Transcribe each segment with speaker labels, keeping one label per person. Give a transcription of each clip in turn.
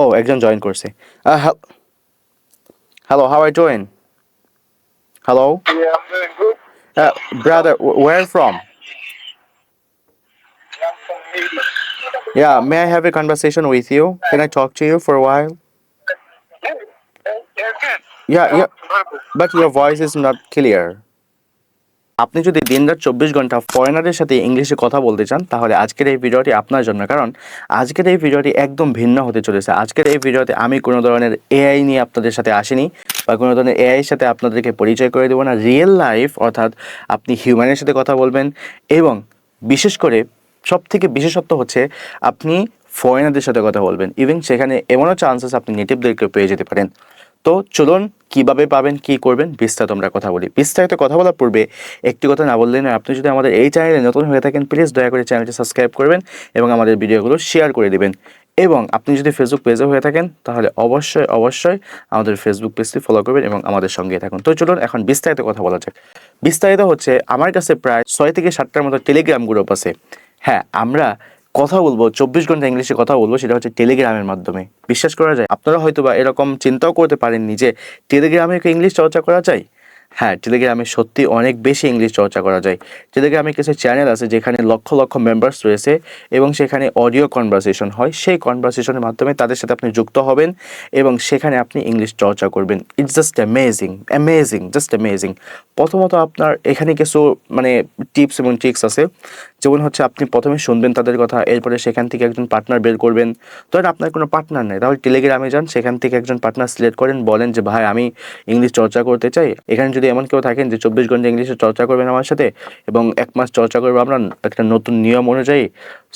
Speaker 1: ও একজন জয়েন করছে hello how are doing hello
Speaker 2: Yeah, I'm doing good.
Speaker 1: Brother where from
Speaker 2: I'm from Haiti.
Speaker 1: Yeah, may I have a conversation with you? Can I talk to you for a while?
Speaker 2: Yeah, yeah, good.
Speaker 1: Yeah, yeah,
Speaker 2: Verbal.
Speaker 1: but your voice is not clear. আপনি যদি দিনরাত চব্বিশ ঘণ্টা ফরেনারের সাথে ইংলিশে কথা বলতে চান, তাহলে আজকের এই ভিডিওটি আপনার জন্য। কারণ আজকের এই ভিডিওটি একদম ভিন্ন হতে চলেছে। আজকের এই ভিডিওতে আমি কোনো ধরনের এআই নিয়ে আপনাদের সাথে আসিনি বা কোনো ধরনের এআইয়ের সাথে আপনাদেরকে পরিচয় করে দেবো না। রিয়েল লাইফ অর্থাৎ আপনি হিউম্যানের সাথে কথা বলবেন এবং বিশেষ করে সব থেকে বিশেষত্ব হচ্ছে আপনি ফরেনারদের সাথে কথা বলবেন। ইভেন সেখানে এমনও চান্সেস আপনি নেটিভদেরকে পেয়ে যেতে পারেন। তো চলুন কীভাবে পাবেন, কি করবেন, বিস্তারিত আমরা কথা বলি। বিস্তারিত কথা বলার পূর্বে একটি কথা না বললেই নয় আপনি যদি আমাদের এই চ্যানেলে নতুন হয়ে থাকেন প্লিজ দয়া করে চ্যানেলটি সাবস্ক্রাইব করবেন এবং আমাদের ভিডিওগুলো শেয়ার করে দেবেন। এবং আপনি যদি ফেসবুক পেজে হয়ে থাকেন, তাহলে অবশ্যই অবশ্যই আমাদের ফেসবুক পেজটি ফলো করবেন এবং আমাদের সঙ্গে থাকুন। তো চলুন এখন বিস্তারিত কথা বলা যাক। বিস্তারিত হচ্ছে, আমার কাছে প্রায় ছয় থেকে সাতটার মতো টেলিগ্রাম গ্রুপ আছে। হ্যাঁ আমরা কথা বলব, চব্বিশ ঘণ্টা ইংলিশে কথা বলব, সেটা হচ্ছে টেলিগ্রামের মাধ্যমে। বিশ্বাস করা যায়? আপনারা হয়তো বা এরকম চিন্তাও করতে পারেননি যে টেলিগ্রামে ইংলিশ চর্চা করা যায়? হ্যাঁ টেলিগ্রামে সত্যি অনেক বেশি ইংলিশ চর্চা করা যায়। টেলিগ্রামে কিছু চ্যানেল আছে, যেখানে লক্ষ লক্ষ মেম্বার্স রয়েছে এবং সেখানে অডিও কনভারসেশন হয়। সেই কনভারসেশনের মাধ্যমে তাদের সাথে আপনি যুক্ত হবেন এবং সেখানে আপনি ইংলিশ চর্চা করবেন। It's just amazing amazing just amazing প্রথমত আপনার এখানে কিছু মানে টিপস এবং ট্রিক্স আছে। যেমন হচ্ছে আপনি প্রথমে শুনবেন তাদের কথা, এরপরে সেখান থেকে একজন পার্টনার বের করবেন। ধরেন আপনার কোনো পার্টনার নেই। তাহলে টেলিগ্রামে যান, সেখান থেকে একজন পার্টনার সিলেক্ট করেন, বলেন যে, ভাই, আমি ইংলিশ চর্চা করতে চাই। এখানে যদি এমন কেউ থাকেন যে, চব্বিশ ঘণ্টা ইংলিশে চর্চা করবেন আমার সাথে এবং এক মাস চর্চা করব আমরা একটা নতুন নিয়ম অনুযায়ী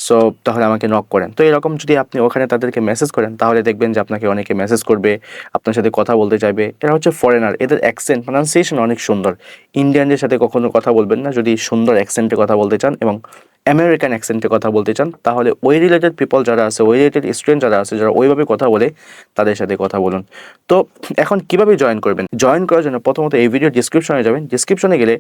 Speaker 1: সো তাহলে আমাকে নক করেন। তো এরকম যদি আপনি ওখানে তাদেরকে মেসেজ করেন, তাহলে দেখবেন যে, আপনাকে অনেকে মেসেজ করবে, আপনার সাথে কথা বলতে চাইবে। এরা হচ্ছে ফরেনার এদের অ্যাকসেন্ট প্রনাউন্সিয়েশন অনেক সুন্দর। ইন্ডিয়ানদের সাথে কখনো কথা বলবেন না, যদি সুন্দর অ্যাকসেন্টে কথা বলতে চান এবং আমেরিকান অ্যাকসেন্টে কথা বলতে চান, তাহলে ওই রিলেটেড পিপল যারা আছে, ওই রিলেটেড স্টুডেন্ট যারা আছে, যারা ওইভাবে কথা বলে, তাদের সাথে কথা বলুন। তো এখন কীভাবে জয়েন করবেন? জয়েন করার জন্য প্রথমত এই ভিডিও ডিসক্রিপশনে যাবেন। ডিসক্রিপশনে গেলে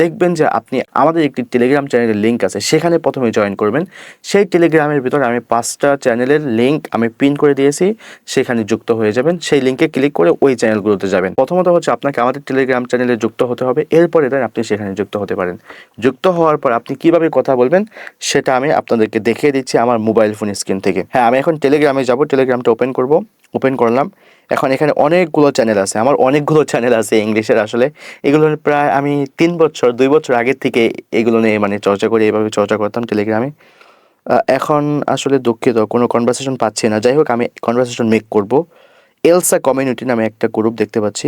Speaker 1: দেখবেন যে আপনি আমাদের একটি টেলিগ্রাম চ্যানেলের লিঙ্ক আছে, সেখানে প্রথমে জয়েন করবেন। সেই টেলিগ্রামের ভিতরে আমি পাঁচটা চ্যানেলের লিঙ্ক আমি পিন করে দিয়েছি, সেখানে যুক্ত হয়ে যাবেন। সেই লিঙ্কে ক্লিক করে ওই চ্যানেলগুলোতে যাবেন। প্রথমত হচ্ছে আপনাকে আমাদের টেলিগ্রাম চ্যানেলে যুক্ত হতে হবে। এরপরে দেন আপনি সেখানে যুক্ত হতে পারেন। যুক্ত হওয়ার পর আপনি কীভাবে কথা বলবেন, সেটা আমি আপনাদেরকে দেখিয়ে দিচ্ছি আমার মোবাইল ফোন স্ক্রিন থেকে। হ্যাঁ আমি এখন টেলিগ্রামে যাব টেলিগ্রামটা ওপেন করব ওপেন করলাম। এখন এখানে অনেকগুলো চ্যানেল আছে, আমার অনেকগুলো চ্যানেল আছে ইংলিশের আসলে। এগুলো প্রায় আমি তিন বছর, দুই বছর আগের থেকে এগুলো নিয়ে মানে চর্চা করে, এভাবে চর্চা করতাম টেলিগ্রামে এখন আসলে দুঃখিত, কোনো কনভারসেশন পাচ্ছি না। যাই হোক, আমি কনভারসেশন মেক করব। এলসা কমিউনিটি নামে একটা গ্রুপ দেখতে পাচ্ছি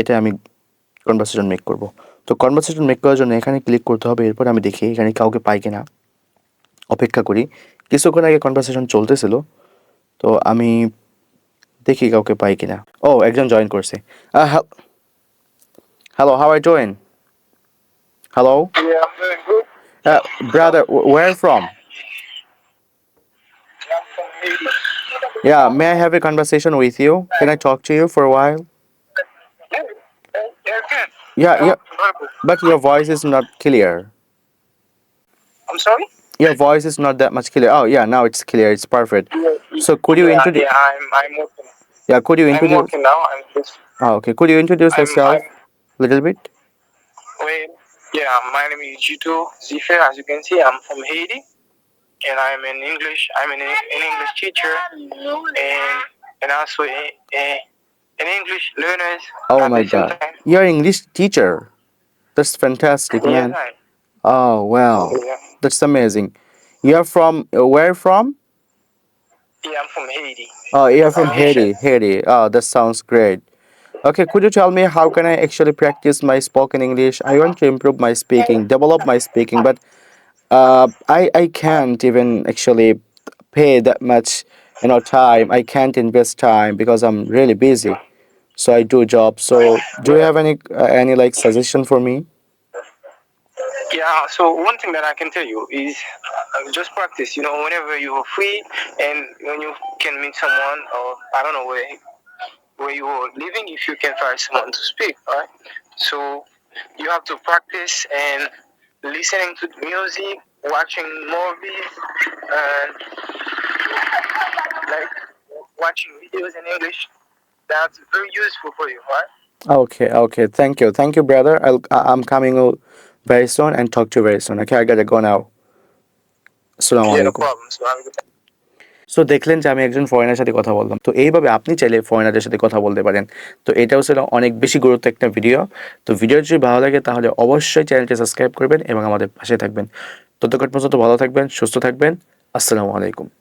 Speaker 1: এটা আমি কনভারসেশন মেক করব। তো কনভারসেশন মেক করার জন্য এখানে ক্লিক করতে হবে এরপর আমি দেখি এখানে কাউকে পাই কিনা। অপেক্ষা করি। কিছুক্ষণ আগে কনভারসেশন চলতেছিল তো আমি দেখি কাউকে পাই কিনা। ও একজন জয়েন করছে।
Speaker 2: Hello how I
Speaker 1: join hello. Brother
Speaker 2: where from
Speaker 1: Yeah, may I have a conversation with you? Can I talk to you for a while?
Speaker 2: Yeah, yeah, good.
Speaker 1: Yeah, yeah,
Speaker 2: Verbal.
Speaker 1: but your voice is not clear.
Speaker 2: I'm sorry?
Speaker 1: Your voice is not that much clear. Oh, yeah, now it's clear. It's perfect. So could you
Speaker 2: yeah,
Speaker 1: introduce?
Speaker 2: Yeah, I'm, I'm working.
Speaker 1: Yeah, could you
Speaker 2: I'm
Speaker 1: introduce?
Speaker 2: working now. I'm just.
Speaker 1: Oh, okay. Could you introduce
Speaker 2: I'm,
Speaker 1: yourself
Speaker 2: I'm,
Speaker 1: a little bit?
Speaker 2: well, Yeah, my name is Jito Zifer. As you can see, I'm from Haiti, and I'm an English. I'm an, an English teacher, and and also a, a, an English learner.
Speaker 1: Oh my God. You're an English teacher. That's fantastic,
Speaker 2: Yes,
Speaker 1: man.
Speaker 2: I.
Speaker 1: Oh, wow.
Speaker 2: Yeah.
Speaker 1: That's amazing. You're from uh, where from?
Speaker 2: yeah, I'm from Haiti.
Speaker 1: Oh, you're from
Speaker 2: I'm
Speaker 1: Haiti.
Speaker 2: Haitian.
Speaker 1: Haiti. Oh, that sounds great. Okay, could you tell me how can I actually practice my spoken English? I want to improve my speaking, develop my speaking, but uh, I I can't even actually pay that much, you know, time. I can't invest time because I'm really busy. So I do job So do you have any uh, any like suggestion for me?
Speaker 2: Yeah, so one thing that I can tell you is uh, just practice. You know, whenever you're free and when you can meet someone, or I don't know where where you're living, if you can find someone to speak, right? So you have to practice and listening to music, watching movies, and like watching videos in English. That's very useful for you, right?
Speaker 1: Okay, okay. Thank you. Thank you, brother. I'll, I- I'm coming o- very soon and talk to you very soon. Okay, I gotta go now. Assalamu
Speaker 2: Yeah, no
Speaker 1: alaikum.
Speaker 2: problem. So have a good
Speaker 1: so দেখলেন যে আমি একজন foreigner সাথে কথা বললাম তো এইভাবে আপনি চাইলে ফরেনারদের সাথে কথা বলতে পারেন তো এটাও ছিল অনেক বেশি গুরুত্ব একটা ভিডিও তো ভিডিও যদি ভালো লাগে তাহলে অবশ্যই চ্যানেলটি সাবস্ক্রাইব করবেন এবং আমাদের পাশে থাকবেন ততক্ষণ পর্যন্ত ভালো থাকবেন সুস্থ থাকবেন আসসালামু আলাইকুম